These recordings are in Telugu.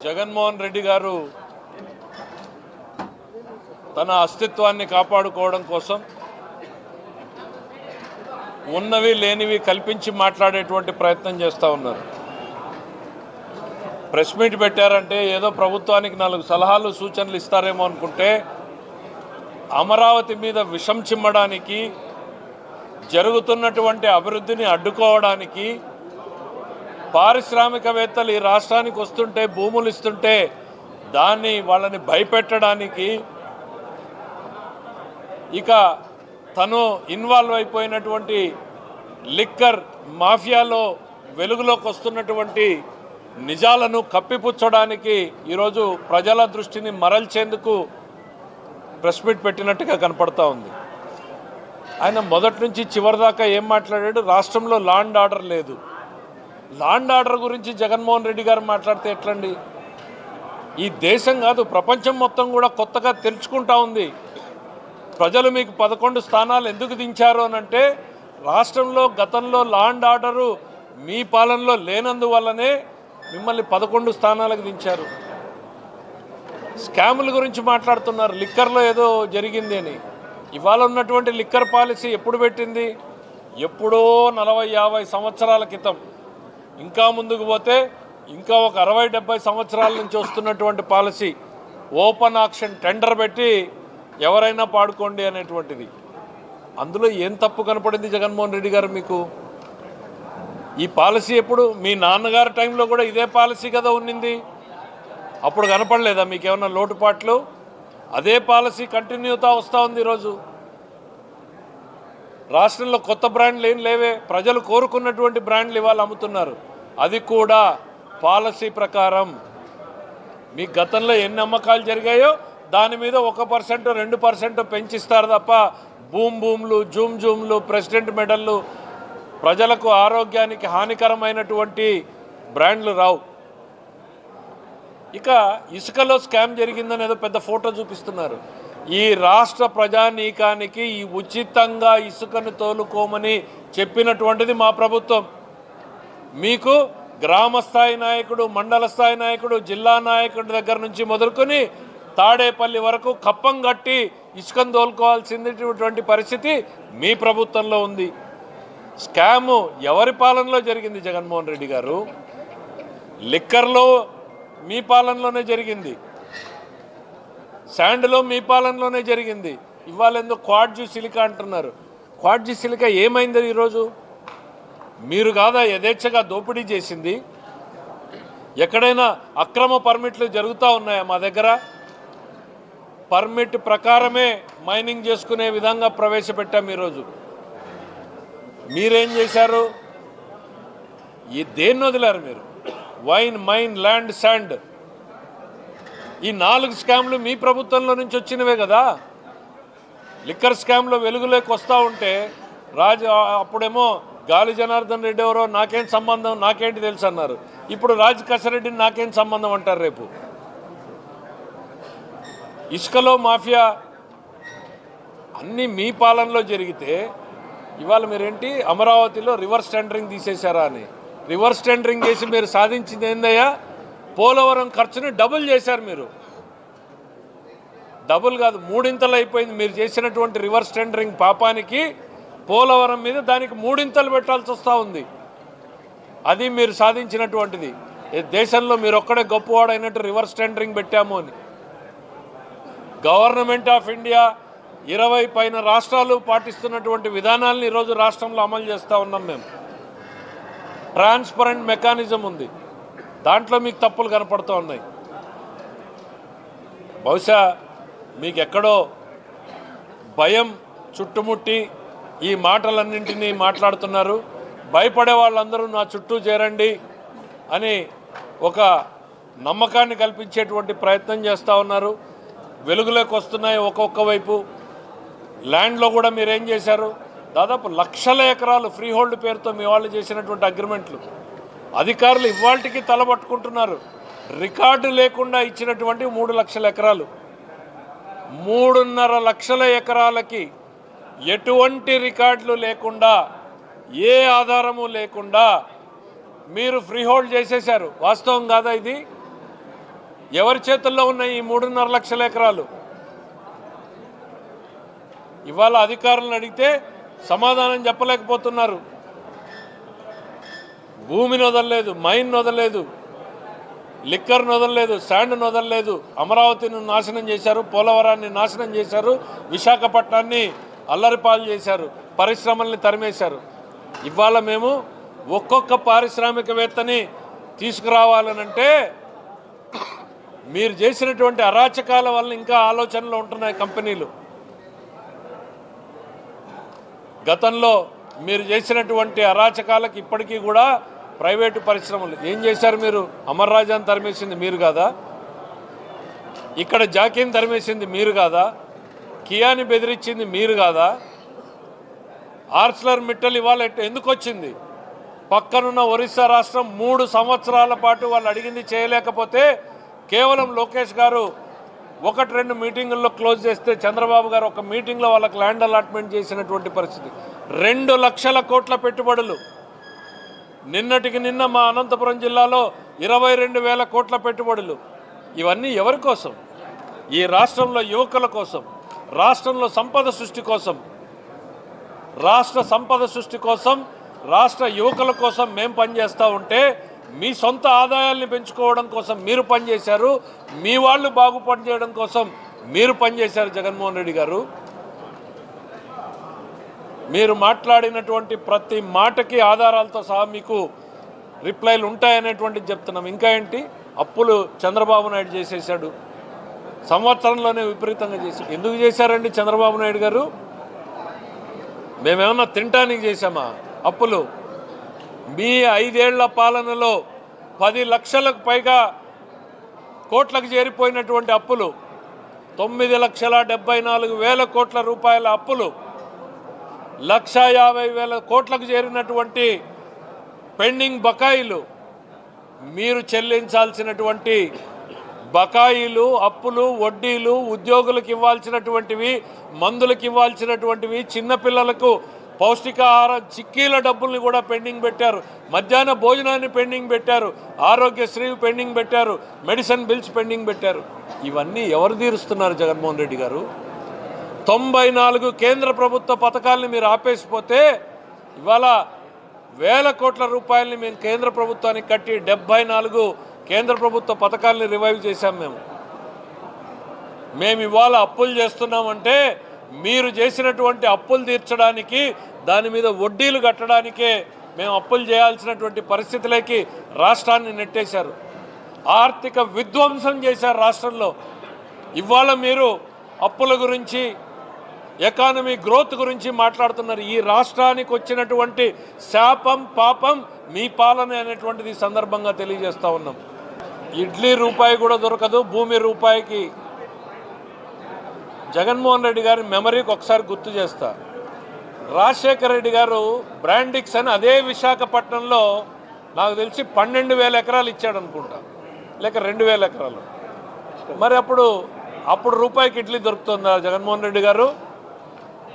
జగన్మోహన్ రెడ్డి గారు తన అస్తిత్వాన్ని కాపాడుకోవడం కోసం ఉన్నవి లేనివి కల్పించి మాట్లాడేటువంటి ప్రయత్నం చేస్తూ ఉన్నారు. ప్రెస్ మీట్ పెట్టారంటే ఏదో ప్రభుత్వానికి నాలుగు సలహాలు సూచనలు ఇస్తారేమో అనుకుంటే అమరావతి మీద విషం చిమ్మడానికి జరుగుతున్నటువంటి అభివృద్ధిని అడ్డుకోవడానికి పారిశ్రామికవేత్తలు ఈ రాష్ట్రానికి వస్తుంటే భూములు ఇస్తుంటే దాన్ని వాళ్ళని భయపెట్టడానికి ఇక తను ఇన్వాల్వ్ అయిపోయినటువంటి లిక్కర్ మాఫియాలో వెలుగులోకి వస్తున్నటువంటి నిజాలను కప్పిపుచ్చడానికి ఈరోజు ప్రజల దృష్టిని మరల్చేందుకు ప్రెస్ మీట్ పెట్టినట్టుగా కనపడతా ఉంది. ఆయన మొదటి నుంచి చివరిదాకా ఏం మాట్లాడాడు? రాష్ట్రంలో లాండ్ ఆర్డర్ లేదు. లాండ్ ఆర్డర్ గురించి జగన్మోహన్ రెడ్డి గారు మాట్లాడితే ఎట్లండి? ఈ దేశం కాదు ప్రపంచం మొత్తం కూడా కొత్తగా తెలుసుకుంటా ఉంది. ప్రజలు మీకు పదకొండు స్థానాలు ఎందుకు దించారు అని అంటే రాష్ట్రంలో గతంలో లాండ్ ఆర్డరు మీ పాలనలో లేనందువల్లనే మిమ్మల్ని పదకొండు స్థానాలకు దించారు. స్కాముల గురించి మాట్లాడుతున్నారు లిక్కర్లో ఏదో జరిగింది అని. ఇవాళ ఉన్నటువంటి లిక్కర్ పాలసీ ఎప్పుడు పెట్టింది? ఎప్పుడో నలభై యాభై సంవత్సరాల క్రితం. ఇంకా ముందుకు పోతే ఇంకా ఒక అరవై డెబ్బై సంవత్సరాల నుంచి వస్తున్నటువంటి పాలసీ ఓపెన్ ఆక్షన్ టెండర్ పెట్టి ఎవరైనా పాడుకోండి అనేటువంటిది. అందులో ఏం తప్పు కనపడింది జగన్మోహన్ రెడ్డి గారు మీకు? ఈ పాలసీ ఎప్పుడు? మీ నాన్నగారి టైంలో కూడా ఇదే పాలసీ కదా ఉన్నింది. అప్పుడు కనపడలేదా మీకు లోటుపాట్లు? అదే పాలసీ కంటిన్యూతా వస్తూ ఉంది ఈరోజు. రాష్ట్రంలో కొత్త బ్రాండ్లు ఏం లేవే. ప్రజలు కోరుకున్నటువంటి బ్రాండ్లు ఇవాళ అమ్ముతున్నారు. అది కూడా పాలసీ ప్రకారం. మీ గతంలో ఎన్ని అమ్మకాలు జరిగాయో దాని మీద ఒక పర్సెంట్ రెండు పర్సెంట్ పెంచిస్తారు తప్ప బూమ్ బూమ్లు జూమ్ జూమ్లు ప్రెసిడెంట్ మెడల్లు ప్రజలకు ఆరోగ్యానికి హానికరమైనటువంటి బ్రాండ్లు రావు. ఇక ఇసుకలో స్కామ్ జరిగిందని ఏదో పెద్ద ఫోటో చూపిస్తున్నారు. ఈ రాష్ట్ర ప్రజానీకానికి ఈ ఉచితంగా ఇసుకను తోలుకోమని చెప్పినటువంటిది మా ప్రభుత్వం. మీకు గ్రామ స్థాయి నాయకుడు మండల స్థాయి నాయకుడు జిల్లా నాయకుడి దగ్గర నుంచి మొదలుకొని తాడేపల్లి వరకు కప్పం కట్టి ఇసుకను తోలుకోవాల్సినటువంటి పరిస్థితి మీ ప్రభుత్వంలో ఉంది. స్కాము ఎవరి పాలనలో జరిగింది జగన్మోహన్ రెడ్డి గారు? లిక్కర్లో మీ పాలనలోనే జరిగింది. శాండ్లో మీ పాలనలోనే జరిగింది. ఇవాళ ఎందుకు క్వాడ్జు సిలిక అంటున్నారు? క్వాడ్జు సిలిక ఏమైంది ఈరోజు? మీరు కాదా యథేచ్ఛగా దోపిడీ చేసింది? ఎక్కడైనా అక్రమ పర్మిట్లు జరుగుతూ ఉన్నాయా మా దగ్గర? పర్మిట్ ప్రకారమే మైనింగ్ చేసుకునే విధంగా ప్రవేశపెట్టాం ఈరోజు. మీరేం చేశారు? ఈ దేన్ని వదిలారు మీరు? Wine mine land sand. ఈ నాలుగు స్కామ్లు మీ ప్రభుత్వంలో నుంచి వచ్చినవే కదా? లిక్కర్ స్కామ్లో వెలుగులోకి వస్తూ ఉంటే రాజు అప్పుడేమో గాలి జనార్దన్ రెడ్డి ఎవరో నాకేం సంబంధం నాకేంటి తెలుసు అన్నారు. ఇప్పుడు రాజ్ కసరెడ్డిని నాకేం సంబంధం అంటారు రేపు? ఇసుకలో మాఫియా అన్నీ మీ పాలనలో జరిగితే ఇవాళ మీరేంటి? అమరావతిలో రివర్స్ టెండరింగ్ తీసేశారా అని. రివర్స్ టెండరింగ్ చేసి మీరు సాధించింది ఏందయ్యా? పోలవరం ఖర్చుని డబుల్ చేశారు మీరు. డబుల్ కాదు మూడింతలు అయిపోయింది. మీరు చేసినటువంటి రివర్స్ టెండరింగ్ పాపానికి పోలవరం మీద దానికి మూడింతలు పెట్టాల్సి వస్తూ ఉంది. అది మీరు సాధించినటువంటిది. దేశంలో మీరు ఒక్కడే గొప్పవాడైనట్టు రివర్స్ టెండరింగ్ పెట్టాము అని. గవర్నమెంట్ ఆఫ్ ఇండియా ఇరవై పైన రాష్ట్రాలు పాటిస్తున్నటువంటి విధానాలను ఈరోజు రాష్ట్రంలో అమలు చేస్తూ ఉన్నాం మేము. ట్రాన్స్పరెంట్ మెకానిజం ఉంది. దాంట్లో మీకు తప్పులు కనపడుతూ ఉన్నాయి. బహుశా మీకు ఎక్కడో భయం చుట్టుముట్టి ఈ మాటలన్నింటినీ మాట్లాడుతున్నారు. భయపడే వాళ్ళందరూ నా చుట్టూ చేరండి అని ఒక నమ్మకాన్ని కల్పించేటువంటి ప్రయత్నం చేస్తూ ఉన్నారు. వెలుగులోకి వస్తున్నాయి ఒక్కొక్క వైపు. ల్యాండ్లో కూడా మీరేం చేశారు? దాదాపు లక్షల ఎకరాలు ఫ్రీ హోల్డ్ పేరుతో మీ వాళ్ళు చేసినటువంటి అగ్రిమెంట్లు. అధికారులు ఇవాళకి తలబట్టుకుంటున్నారు రికార్డు లేకుండా ఇచ్చినటువంటి మూడు లక్షల ఎకరాలు. మూడున్నర లక్షల ఎకరాలకి ఎటువంటి రికార్డులు లేకుండా ఏ ఆధారము లేకుండా మీరు ఫ్రీ హోల్డ్ చేసేశారు. వాస్తవం కాదా ఇది? ఎవరి చేతుల్లో ఉన్న ఈ మూడున్నర లక్షల ఎకరాలు? ఇవాళ అధికారులను అడిగితే సమాధానం చెప్పలేకపోతున్నారు. భూమిని వదలలేదు మైన్ వదలలేదు లిక్కర్ను వదలలేదు శాండ్ను వదలలేదు అమరావతిని నాశనం చేశారు పోలవరాన్ని నాశనం చేశారు విశాఖపట్నాన్ని అల్లరిపాలు చేశారు పరిశ్రమల్ని తరిమేశారు. ఇవాళ మేము ఒక్కొక్క పారిశ్రామికవేత్తని తీసుకురావాలనంటే మీరు చేసినటువంటి అరాచకాల వల్ల ఇంకా ఆలోచనలు ఉంటున్నాయి కంపెనీలు. గతంలో మీరు చేసినటువంటి అరాచకాలకు ఇప్పటికీ కూడా ప్రైవేటు పరిశ్రమలు ఏం చేశారు మీరు? అమర్ రాజాని తరిమేసింది మీరు కాదా? ఇక్కడ జాకీని తరిమేసింది మీరు కాదా? కియాని బెదిరించింది మీరు కాదా? ఆర్స్లర్ మిట్టల్ ఇవాళ ఎందుకు వచ్చింది? పక్కనున్న ఒరిస్సా రాష్ట్రం మూడు సంవత్సరాల పాటు వాళ్ళు అడిగింది చేయలేకపోతే కేవలం లోకేష్ గారు ఒకటి రెండు మీటింగుల్లో క్లోజ్ చేస్తే చంద్రబాబు గారు ఒక మీటింగ్లో వాళ్ళకి ల్యాండ్ అలాట్మెంట్ చేసినటువంటి పరిస్థితి. రెండు లక్షల కోట్ల పెట్టుబడులు. నిన్నటికి నిన్న మా అనంతపురం జిల్లాలో ఇరవై రెండు వేల కోట్ల పెట్టుబడులు. ఇవన్నీ ఎవరి కోసం? ఈ రాష్ట్రంలో యువకుల కోసం. రాష్ట్రంలో సంపద సృష్టి కోసం రాష్ట్ర సంపద సృష్టి కోసం రాష్ట్ర యువకుల కోసం మేము పనిచేస్తూ ఉంటే మీ సొంత ఆదాయాల్ని పెంచుకోవడం కోసం మీరు పనిచేశారు మీ వాళ్ళు బాగు పనిచేయడం కోసం మీరు పనిచేశారు జగన్మోహన్ రెడ్డి గారు. మీరు మాట్లాడినటువంటి ప్రతి మాటకి ఆధారాలతో సహా మీకు రిప్లైలు ఉంటాయనేటువంటిది చెప్తున్నాం. ఇంకా ఏంటి? అప్పులు చంద్రబాబు నాయుడు చేసేసాడు సంవత్సరంలోనే విపరీతంగా చేసి ఎందుకు చేశారండి చంద్రబాబు నాయుడు గారు? మేమేమన్నా తినటానికి చేశామా? అప్పులు. మీ ఐదేళ్ళ పాలనలో పది లక్షలకు పైగా కోట్లకు చేరిపోయినటువంటి అప్పులు. తొమ్మిది లక్షల డెబ్బై నాలుగు వేల కోట్ల రూపాయల అప్పులు. లక్ష యాభై వేల కోట్లకు చేరినటువంటి పెండింగ్ బకాయిలు. మీరు చెల్లించాల్సినటువంటి బకాయిలు అప్పులు వడ్డీలు ఉద్యోగులకు ఇవ్వాల్సినటువంటివి మందులకు ఇవ్వాల్సినటువంటివి చిన్నపిల్లలకు పౌష్టికాహారం చిక్కీల డబ్బుల్ని కూడా పెండింగ్ పెట్టారు. మధ్యాహ్న భోజనాన్ని పెండింగ్ పెట్టారు. ఆరోగ్యశ్రీ పెండింగ్ పెట్టారు. మెడిసిన్ బిల్స్ పెండింగ్ పెట్టారు. ఇవన్నీ ఎవరు తీరుస్తున్నారు జగన్మోహన్ రెడ్డి గారు? తొంభై నాలుగు కేంద్ర ప్రభుత్వ పథకాలని మీరు ఆపేసిపోతే ఇవాళ వేల కోట్ల రూపాయలని మేము కేంద్ర ప్రభుత్వానికి కట్టి డెబ్బై నాలుగు కేంద్ర ప్రభుత్వ పథకాలని రివైవ్ చేశాం మేము. మేము ఇవాళ అప్పులు చేస్తున్నామంటే మీరు చేసినటువంటి అప్పులు తీర్చడానికి దాని మీద వడ్డీలు కట్టడానికే మేము అప్పులు చేయాల్సినటువంటి పరిస్థితులకి రాష్ట్రాన్ని నెట్టేశారు. ఆర్థిక విధ్వంసం చేశారు రాష్ట్రంలో. ఇవాళ మీరు అప్పుల గురించి ఎకానమీ గ్రోత్ గురించి మాట్లాడుతున్నారు. ఈ రాష్ట్రానికి వచ్చినటువంటి శాపం పాపం మీ పాలన అనేటువంటిది సందర్భంగా తెలియజేస్తా ఉన్నాం. ఇడ్లీ రూపాయి కూడా దొరకదు భూమి రూపాయికి. జగన్మోహన్ రెడ్డి గారి మెమరీకి ఒకసారి గుర్తు చేస్తా. రాజశేఖర రెడ్డి గారు బ్రాండిక్స్ అని అదే విశాఖపట్నంలో నాకు తెలిసి పన్నెండు వేల ఎకరాలు ఇచ్చాడు అనుకుంటా. లేక రెండు వేల ఎకరాలు. మరి అప్పుడు అప్పుడు రూపాయికి ఇడ్లీ దొరుకుతుందా జగన్మోహన్ రెడ్డి గారు?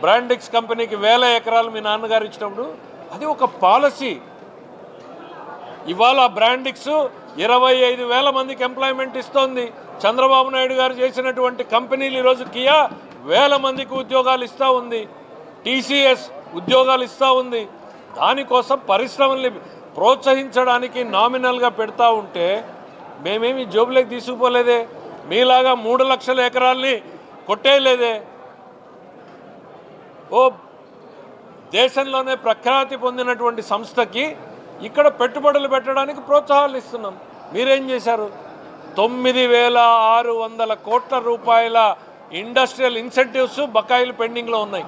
బ్రాండిక్స్ కంపెనీకి వేల ఎకరాలు మీ నాన్నగారు ఇచ్చినప్పుడు అది ఒక పాలసీ. ఇవాళ బ్రాండిక్స్ ఇరవై ఐదు వేల మందికి ఎంప్లాయ్మెంట్ ఇస్తోంది. చంద్రబాబు నాయుడు గారు చేసినటువంటి కంపెనీలు ఈరోజు కియా వేల మందికి ఉద్యోగాలు ఇస్తూ ఉంది. టీసీఎస్ ఉద్యోగాలు ఇస్తూ ఉంది. దానికోసం పరిశ్రమల్ని ప్రోత్సహించడానికి నామినల్గా పెడతా ఉంటే మేమేమి జోబులోకి తీసుకుపోలేదే. మీలాగా మూడు లక్షల ఎకరాల్ని కొట్టేయలేదే. ఓ దేశంలోనే ప్రఖ్యాతి పొందినటువంటి సంస్థకి ఇక్కడ పెట్టుబడులు పెట్టడానికి ప్రోత్సాహాలు ఇస్తున్నాం. మీరేం చేశారు? తొమ్మిది వేల ఆరు వందల కోట్ల రూపాయల ఇండస్ట్రియల్ ఇన్సెంటివ్స్ బకాయిలు పెండింగ్లో ఉన్నాయి.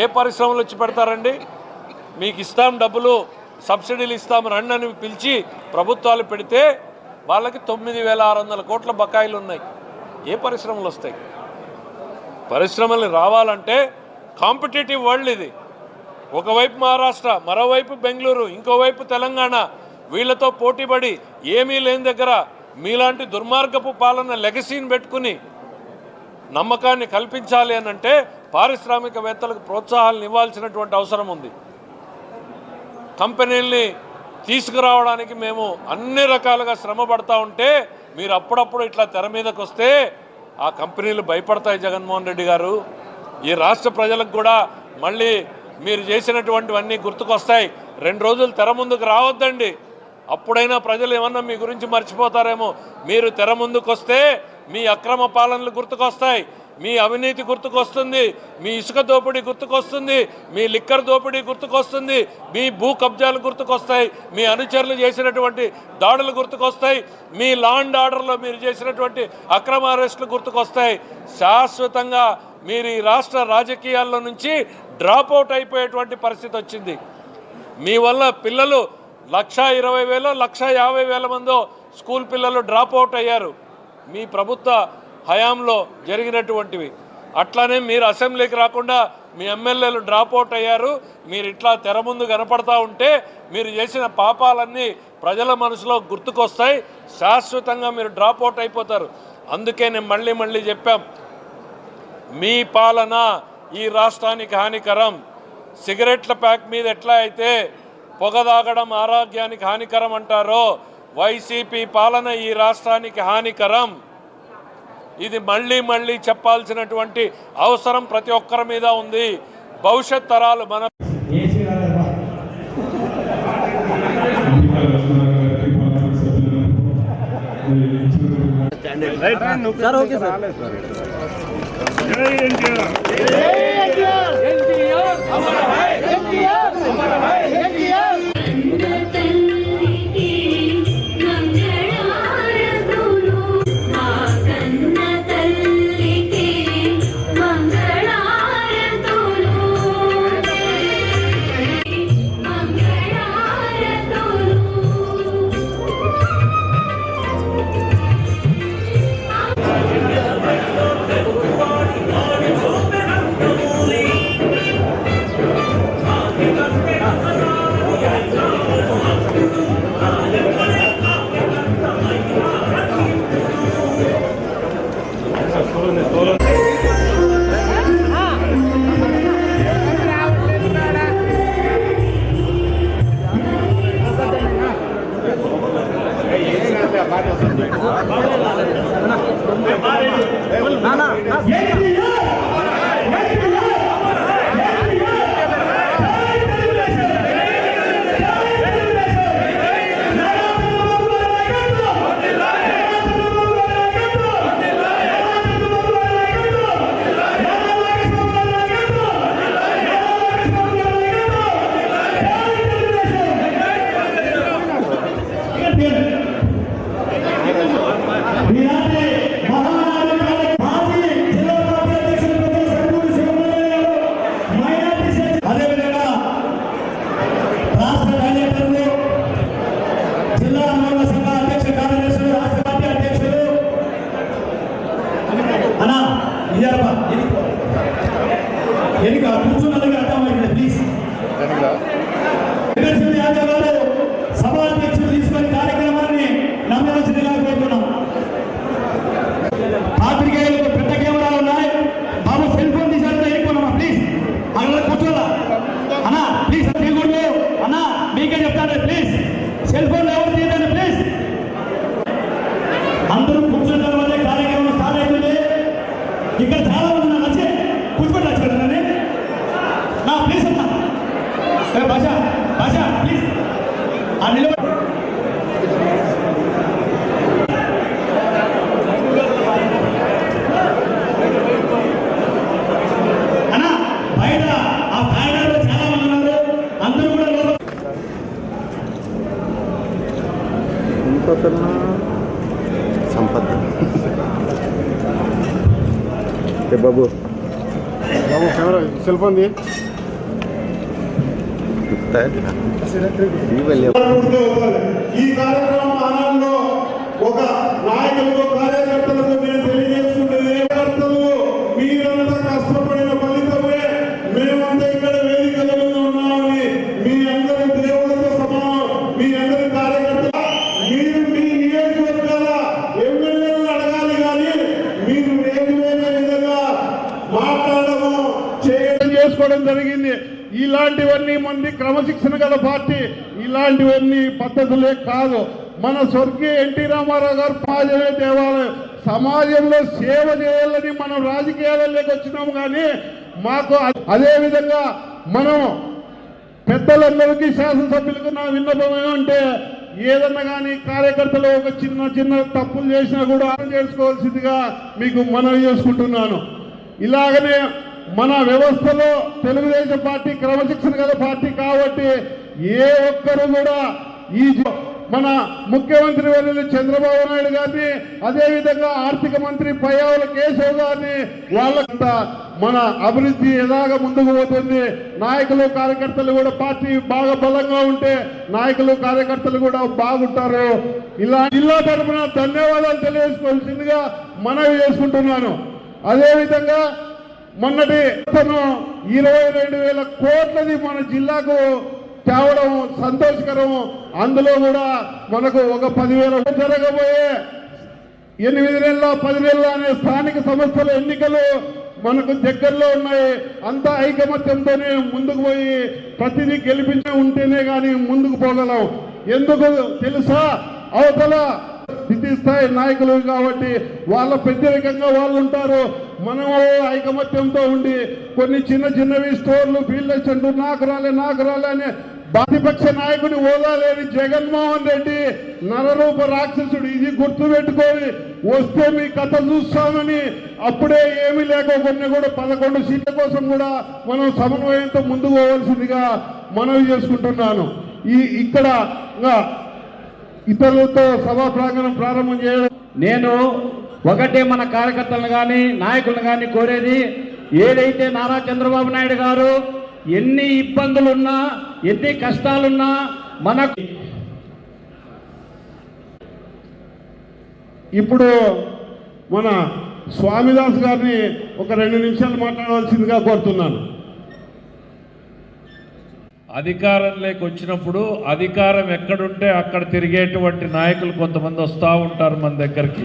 ఏ పరిశ్రమలు వచ్చి పెడతారండి? మీకు ఇస్తాం డబ్బులు సబ్సిడీలు ఇస్తాం రండి అని పిలిచి ప్రభుత్వాలు పెడితే వాళ్ళకి తొమ్మిది వేల ఆరు వందల కోట్ల బకాయిలు ఉన్నాయి. ఏ పరిశ్రమలు వస్తాయి? పరిశ్రమలు రావాలంటే కాంపిటేటివ్ వరల్డ్ ఇది. ఒకవైపు మహారాష్ట్ర మరోవైపు బెంగళూరు ఇంకోవైపు తెలంగాణ. వీళ్ళతో పోటీపడి ఏమీ లేని దగ్గర మీలాంటి దుర్మార్గపు పాలన లెగసీని పెట్టుకుని నమ్మకాన్ని కల్పించాలి అని అంటే పారిశ్రామికవేత్తలకు ప్రోత్సాహాలను ఇవ్వాల్సినటువంటి అవసరం ఉంది. కంపెనీల్ని తీసుకురావడానికి మేము అన్ని రకాలుగా శ్రమ పడతా ఉంటే మీరు అప్పుడప్పుడు ఇట్లా తెర మీదకి వస్తే ఆ కంపెనీలు భయపడతాయి జగన్మోహన్ రెడ్డి గారు. ఈ రాష్ట్ర ప్రజలకు కూడా మళ్ళీ మీరు చేసినటువంటివన్నీ గుర్తుకొస్తాయి. రెండు రోజులు తెర ముందుకు రావద్దండి. అప్పుడైనా ప్రజలు ఏమన్నా మీ గురించి మర్చిపోతారేమో. మీరు తెర ముందుకు వస్తే మీ అక్రమ పాలనలు గుర్తుకొస్తాయి. మీ అవినీతి గుర్తుకొస్తుంది. మీ ఇసుక దోపిడీ గుర్తుకొస్తుంది. మీ లిక్కర్ దోపిడీ గుర్తుకొస్తుంది. మీ భూ కబ్జాలు గుర్తుకొస్తాయి. మీ అనుచరులు చేసినటువంటి దాడులు గుర్తుకొస్తాయి. మీ లాండ్ ఆర్డర్లో మీరు చేసినటువంటి అక్రమ అరెస్టులు గుర్తుకొస్తాయి. శాశ్వతంగా మీరు ఈ రాష్ట్ర రాజకీయాల్లో నుంచి డ్రాప్ అవుట్ అయిపోయేటువంటి పరిస్థితి వచ్చింది. మీ వల్ల పిల్లలు లక్ష ఇరవై వేలో లక్ష యాభై వేల మందో స్కూల్ పిల్లలు డ్రాప్ అవుట్ అయ్యారు. మీ ప్రభుత్వ హయాంలో జరిగినటువంటివి. అట్లానే మీరు అసెంబ్లీకి రాకుండా మీ ఎమ్మెల్యేలు డ్రాప్ అవుట్ అయ్యారు. మీరు ఇట్లా తెర ముందు కనపడతా ఉంటే మీరు చేసిన పాపాలన్నీ ప్రజల మనసులో గుర్తుకొస్తాయి. శాశ్వతంగా మీరు డ్రాప్ అవుట్ అయిపోతారు. అందుకే నేను మళ్ళీ మళ్ళీ చెప్పాం. మీ పాలన ఈ రాష్ట్రానికి హానికరం. సిగరెట్ల ప్యాక్ మీద ఎట్లా అయితే పొగ తాగడం ఆరోగ్యానికి హానికరం అంటారో వైసీపీ పాలన ఈ రాష్ట్రానికి హానికరం. ఇది మళ్ళీ మళ్ళీ చెప్పాల్సినటువంటి అవసరం ప్రతి ఒక్కరి మీద ఉంది. భవిష్యత్ తరాలు మన ఏసీ రాలేదా సార్ ఓకే సార్ తల్లికి బాబు. బాబు కెమెరా సెల్ ఫోన్ ది ఈ కార్యక్రమం ఆనందంలో ఒక నాయకులకు కార్యకర్తలకు నేను తెలియజేసుకుంటుంది కర్తలు మీరంతా కష్టపడిన ఫలితమే మేమంతా ఇక్కడ వేదికల మీద ఉన్నామని మీ అందరి దేవులతో సమానం మీ అందరి కార్యకర్తలు మీరు మీ నియోజకవర్గాల ఎమ్మెల్యేలను అడగాలి కానీ మీరు వేదికైన విధంగా మాట్లాడము చేయడం చేసుకోవడం జరిగింది ఇలాంటివన్నీ మంది క్రమశిక్షణ గల పార్టీ ఇలాంటివన్నీ పద్ధతులే కాదు. మన స్వర్గీయ ఎన్టీ రామారావు గారు సమాజమే దేవాలయం. సమాజంలో సేవ చేయాలని మనం రాజకీయాలలోకి వచ్చినాము కానీ మాకు అదే విధంగా మనం పెద్దలందరికీ శాసనసభ్యులకు నా విన్నపం ఏమంటే ఏదన్నా కానీ కార్యకర్తలు ఒక చిన్న చిన్న తప్పులు చేసినా కూడా అర్థం చేసుకోవాల్సిందిగా మీకు మనవి చేసుకుంటున్నాను. ఇలాగనే మన వ్యవస్థలో తెలుగుదేశం పార్టీ క్రమశిక్షణ గల పార్టీ కాబట్టి ఏ ఒక్కరు కూడా ఈ జ- మన ముఖ్యమంత్రి వర్యులు చంద్రబాబు నాయుడు గారిని అదేవిధంగా ఆర్థిక మంత్రి పయ్యావుల కేశవ్ గారిని వాళ్ళంత మన అభివృద్ధి ఎలాగ ముందుకు పోతుంది నాయకులు కార్యకర్తలు కూడా పార్టీ బాగా బలంగా ఉంటే నాయకులు కార్యకర్తలు కూడా బాగుంటారు. ఇలా జిల్లా తరఫున ధన్యవాదాలు తెలియజేసుకోవాల్సిందిగా మనవి చేసుకుంటున్నాను. అదేవిధంగా మొన్నటి అతను ఇరవై రెండు వేల కోట్లది మన జిల్లాకు తేవడం సంతోషకరం. అందులో కూడా మనకు ఒక పదివేల జరగబోయే ఎనిమిది నెలల పది నెలల అనే స్థానిక సంస్థల ఎన్నికలు మనకు దగ్గరలో ఉన్నాయి. అంత ఐకమత్యంతోనే ముందుకు పోయి ప్రతిదీ గెలిపించి ఉంటేనే కానీ ముందుకు పోగలం. ఎందుకు తెలుసా? అవతల స్థితి స్థాయి నాయకులు కాబట్టి వాళ్ళ వ్యతిరేకంగా వాళ్ళు ఉంటారు మనము ఐకమత్యంతో ఉండి కొన్ని చిన్న చిన్నవి స్టోర్లు ఫీల్డ్ సెంటర్ నాకు రాలే నాకు రాలే అనే ప్రతిపక్ష నాయకుడి హోదా లేని జగన్మోహన్ రెడ్డి నరరూప రాక్షసుడు ఇది గుర్తు పెట్టుకొని వస్తే మీ కథ చూస్తామని అప్పుడే ఏమీ లేకపోయినా కూడా పదకొండు సీట్ల కోసం కూడా మనం సమన్వయంతో ముందుకు పోవాల్సిందిగా మనవి చేసుకుంటున్నాను. ఈ ఇక్కడ ఇతరులతో సభా ప్రాంగణం ప్రారంభం చేయడం నేను ఒకటే మన కార్యకర్తలను కానీ నాయకులను కానీ కోరేది ఏదైతే నారా చంద్రబాబు నాయుడు గారు ఎన్ని ఇబ్బందులున్నా ఎన్ని కష్టాలున్నా మనకు ఇప్పుడు మన స్వామిదాస్ గారిని ఒక రెండు నిమిషాలు మాట్లాడవలసిందిగా కోరుతున్నాను. అధికారంలోకి వచ్చినప్పుడు అధికారం ఎక్కడుంటే అక్కడ తిరిగేటువంటి నాయకులు కొంతమంది వస్తూ ఉంటారు మన దగ్గరికి.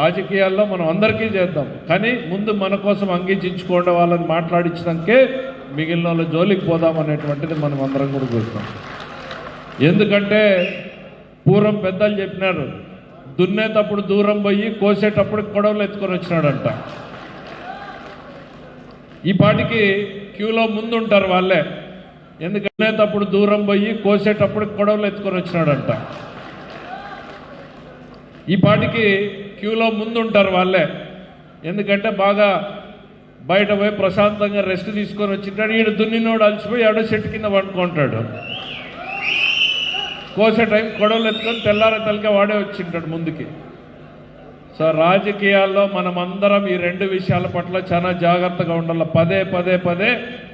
రాజకీయాల్లో మనం అందరికీ చేద్దాం. కానీ ముందు మన కోసం అంగీచించుకోండి వాళ్ళని మాట్లాడించడానికే మిగిలిన వాళ్ళ జోలికి పోదాం అనేటువంటిది మనం అందరం కూడా చూస్తాం. ఎందుకంటే పూర్వం పెద్దలు చెప్పినారు దున్నేటప్పుడు దూరం పోయి కోసేటప్పుడు కొడవలు ఎత్తుకొని వచ్చినాడంట. ఈ పాటికి క్యూలో ముందు ఉంటారు వాళ్ళే. ఎందుకంటే తప్పుడు దూరం పోయి కోసేటప్పుడు కొడవలు ఎత్తుకొని వచ్చినాడంట. ఈ పాటికి క్యూలో ముందు ఉంటారు వాళ్ళే. ఎందుకంటే బాగా బయట పోయి ప్రశాంతంగా రెస్ట్ తీసుకొని వచ్చింటాడు. ఈడు దున్నినోడు అలసిపోయి ఆడో చెట్టు కింద పండుకుంటాడు. కోసే టైం కొడవలు ఎత్తుకొని తెల్లారి తలకే వాడే వచ్చింటాడు ముందుకి. సో రాజకీయాల్లో మనం అందరం ఈ రెండు విషయాల పట్ల చాలా జాగ్రత్తగా ఉండాలి. పదే పదే పదే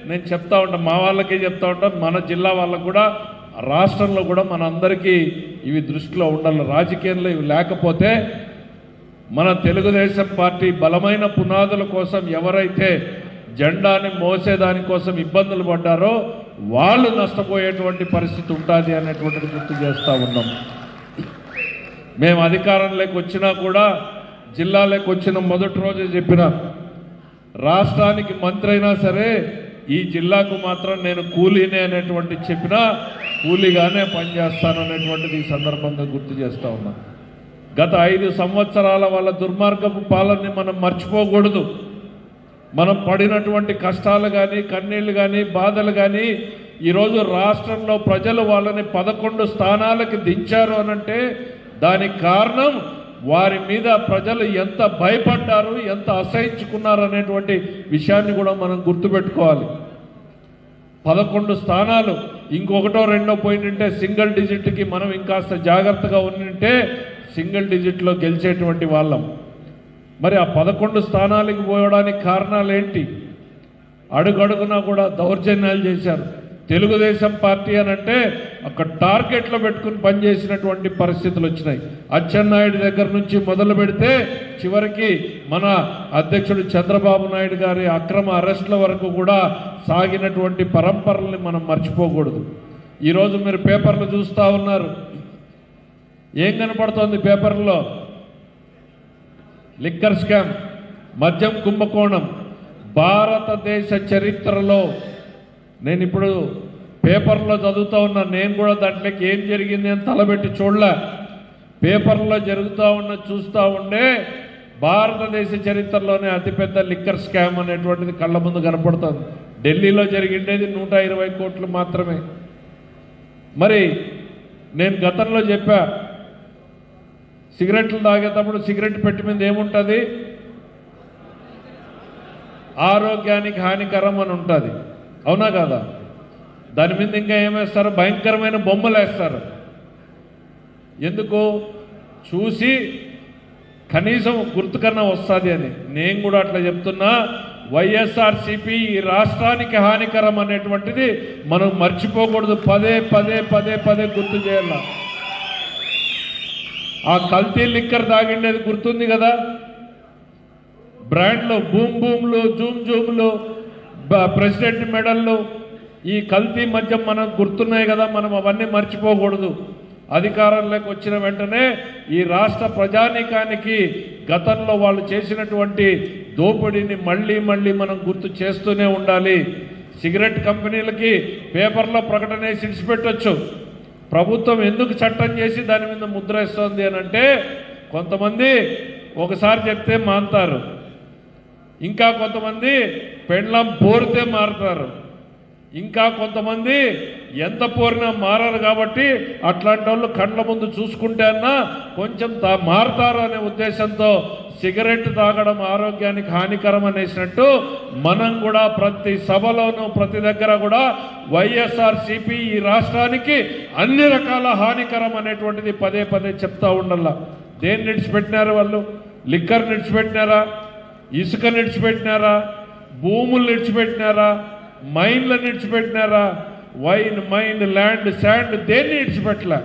నేను చెప్తా ఉంటాను మా వాళ్ళకి చెప్తా ఉంటాను మన జిల్లా వాళ్ళకు కూడా రాష్ట్రంలో కూడా మన అందరికీ ఇవి దృష్టిలో ఉండాలి. రాజకీయంలో ఇవి లేకపోతే మన తెలుగుదేశం పార్టీ బలమైన పునాదుల కోసం ఎవరైతే జెండాని మోసేదానికోసం ఇబ్బందులు పడ్డారో వాళ్ళు నష్టపోయేటువంటి పరిస్థితి ఉంటుంది అనేటువంటిది గుర్తు చేస్తూ ఉన్నాం. మేము అధికారంలోకి వచ్చినా కూడా జిల్లాలోకి వచ్చిన మొదటి రోజే చెప్పిన రాష్ట్రానికి మంత్రి అయినా సరే ఈ జిల్లాకు మాత్రం నేను కూలీనే అనేటువంటి చెప్పినా కూలీగానే పనిచేస్తాను అనేటువంటిది ఈ సందర్భంగా గుర్తు చేస్తూ ఉన్నాను గత ఐదు సంవత్సరాల వాళ్ళ దుర్మార్గపు పాలనని మనం మర్చిపోకూడదు. మనం పడినటువంటి కష్టాలు కానీ కన్నీళ్ళు కానీ బాధలు కానీ ఈరోజు రాష్ట్రంలో ప్రజలు వాళ్ళని పదకొండు స్థానాలకు దించారు అనంటే దానికి కారణం వారి మీద ప్రజలు ఎంత భయపడ్డారు ఎంత అసహించుకున్నారు అనేటువంటి విషయాన్ని కూడా మనం గుర్తుపెట్టుకోవాలి. పదకొండు స్థానాలు ఇంకొకటో రెండో పోయింటే సింగిల్ డిజిట్కి మనం ఇంకాస్త జాగ్రత్తగా ఉంటే సింగిల్ డిజిట్లో గెలిచేటువంటి వాళ్ళం. మరి ఆ పదకొండు స్థానాలకు పోవడానికి కారణాలు ఏంటి అడుగడుగునా కూడా దౌర్జన్యాలు చేశారు. తెలుగుదేశం పార్టీ అని అంటే ఒక టార్గెట్లో పెట్టుకుని పనిచేసినటువంటి పరిస్థితులు వచ్చినాయి. అచ్చెన్నాయుడు దగ్గర నుంచి మొదలు పెడితే చివరికి మన అధ్యక్షుడు చంద్రబాబు నాయుడు గారి అక్రమ అరెస్టుల వరకు కూడా సాగినటువంటి పరంపరల్ని మనం మర్చిపోకూడదు. ఈరోజు మీరు పేపర్లు చూస్తూ ఉన్నారు. ఏం కనపడుతోంది పేపర్లో? లిక్కర్ స్కామ్ మద్యం కుంభకోణం భారతదేశ చరిత్రలో. నేను ఇప్పుడు పేపర్లో చదువుతూ ఉన్నా నేను కూడా దాంట్లోకి ఏం జరిగింది అని తలబెట్టి చూడలే. పేపర్లో జరుగుతూ ఉన్న చూస్తూ ఉండే భారతదేశ చరిత్రలోనే అతిపెద్ద లిక్కర్ స్కామ్ అనేటువంటిది కళ్ళ ముందు కనపడుతుంది. ఢిల్లీలో జరిగిండేది నూట ఇరవై కోట్లు మాత్రమే. మరి నేను గతంలో చెప్పా సిగరెట్లు తాగేటప్పుడు సిగరెట్ పెట్టి మీద ఏముంటుంది? ఆరోగ్యానికి హానికరం అని ఉంటుంది. అవునా కదా? దాని మీద ఇంకా ఏమేస్తారు భయంకరమైన బొమ్మలు వేస్తారు. ఎందుకు? చూసి కనీసం గుర్తుకన్నా వస్తుంది అని. నేను కూడా అట్లా చెప్తున్నా. వైఎస్ఆర్సిపి ఈ రాష్ట్రానికి హానికరం అనేటువంటిది మనం మర్చిపోకూడదు. పదే పదే పదే పదే గుర్తు చేయాలి. ఆ కల్తీ లిక్కర్ తాగిండేది గుర్తుంది కదా? బ్రాండ్లు బూమ్ బూమ్లు జూమ్ జూమ్లు ప్రెసిడెంట్ మెడల్లు ఈ కల్తీ మధ్య మనకు గుర్తున్నాయి కదా మనం అవన్నీ మర్చిపోకూడదు. అధికారంలోకి వచ్చిన వెంటనే ఈ రాష్ట్ర ప్రజానీకానికి గతంలో వాళ్ళు చేసినటువంటి దోపిడీని మళ్ళీ మళ్ళీ మనం గుర్తు చేస్తూనే ఉండాలి. సిగరెట్ కంపెనీలకి పేపర్లో ప్రకటన వేసి ఇడిచిపెట్టొచ్చు ప్రభుత్వం ఎందుకు చట్టం చేసి దాని మీద ముద్ర ఇస్తుంది అని అంటే కొంతమంది ఒకసారి చెప్తే మాంతారు ఇంకా కొంతమంది పెండ్లం పోరితే మారుతారు. ఇంకా కొంతమంది ఎంత పోరినా మారారు కాబట్టి అట్లాంటి వాళ్ళు కండ్ల ముందు చూసుకుంటే అన్నా కొంచెం తా మారుతారు అనే ఉద్దేశంతో సిగరెట్ తాగడం ఆరోగ్యానికి హానికరం అనేసినట్టు మనం కూడా ప్రతి సభలోనూ ప్రతి దగ్గర కూడా వైఎస్ఆర్ సిపి ఈ రాష్ట్రానికి అన్ని రకాల హానికరం అనేటువంటిది పదే పదే చెప్తా ఉండాల. దేన్ని నిడిచిపెట్టినారు వాళ్ళు? లిక్కర్ నిడిచిపెట్టినారా? ఇసుక నిడిచిపెట్టినారా? భూములు నిడిచిపెట్టినారా? మైన్లు నిడిచిపెట్టినారా? వైన్ మైన్ ల్యాండ్ శాండ్ దేన్ని నిడిచిపెట్టలే?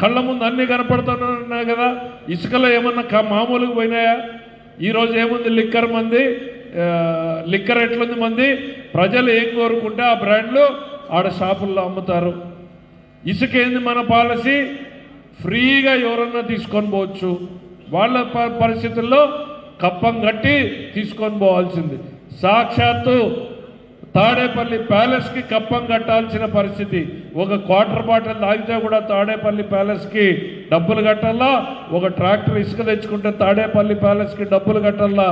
కళ్ళ ముందు అన్నీ కనపడుతున్నా కదా? ఇసుకలో ఏమన్నా క- మామూలుగా పోయినాయా? ఈరోజు ఏముంది? లిక్కర్ మంది లిక్కర్ ఎట్లుంది మంది? ప్రజలు ఏం కోరుకుంటే ఆ బ్రాండ్లు ఆడ షాపుల్లో అమ్ముతారు. ఇసుక ఏంది మన పాలసీ? ఫ్రీగా ఎవరన్నా తీసుకొని పోవచ్చు. వాళ్ళ పరిస్థితుల్లో కప్పం కట్టి తీసుకొని పోవాల్సింది. సాక్షాత్తు తాడేపల్లి ప్యాలెస్కి కప్పం కట్టాల్సిన పరిస్థితి. ఒక క్వార్టర్ బాటిల్ తాగితే కూడా తాడేపల్లి ప్యాలెస్కి డబ్బులు కట్టాలా ఒక ట్రాక్టర్ ఇసుక తెచ్చుకుంటే తాడేపల్లి ప్యాలెస్కి డబ్బులు కట్టాలా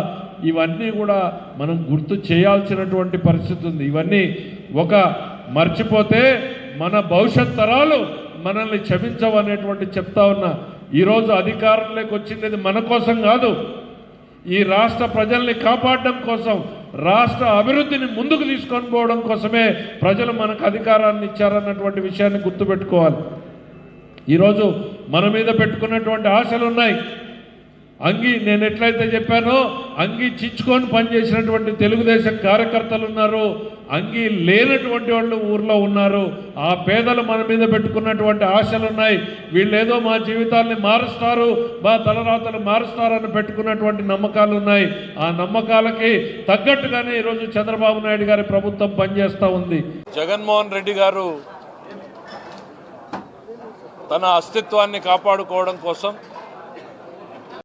ఇవన్నీ కూడా మనం గుర్తు చేయాల్సినటువంటి పరిస్థితి ఉంది. ఇవన్నీ ఒక మర్చిపోతే మన భవిష్యత్ తరాలు మనల్ని క్షమించవు అనేటువంటి చెప్తా ఉన్నా. ఈరోజు అధికారంలోకి వచ్చింది మన కోసం కాదు. ఈ రాష్ట్ర ప్రజల్ని కాపాడడం కోసం రాష్ట్ర అభివృద్ధిని ముందుకు తీసుకొని పోవడం కోసమే ప్రజలు మనకు అధికారాన్ని ఇచ్చారన్నటువంటి విషయాన్ని గుర్తుపెట్టుకోవాలి. ఈరోజు మన మీద పెట్టుకున్నటువంటి ఆశలు ఉన్నాయి. అంగి నేను ఎట్లయితే చెప్పానో అంగి చిచ్చుకొని పనిచేసినటువంటి తెలుగుదేశం కార్యకర్తలు ఉన్నారు. అంగీ లేనటువంటి వాళ్ళు ఊర్లో ఉన్నారు. ఆ పేదలు మన మీద పెట్టుకున్నటువంటి ఆశలు ఉన్నాయి. వీళ్ళు ఏదో మా జీవితాల్ని మారుస్తారు మా తలరాతలు మారుస్తారని పెట్టుకున్నటువంటి నమ్మకాలు ఉన్నాయి. ఆ నమ్మకాలకి తగ్గట్టుగానే ఈరోజు చంద్రబాబు నాయుడు గారి ప్రభుత్వం పనిచేస్తూ ఉంది. జగన్మోహన్ రెడ్డి గారు తన అస్తిత్వాన్ని కాపాడుకోవడం కోసం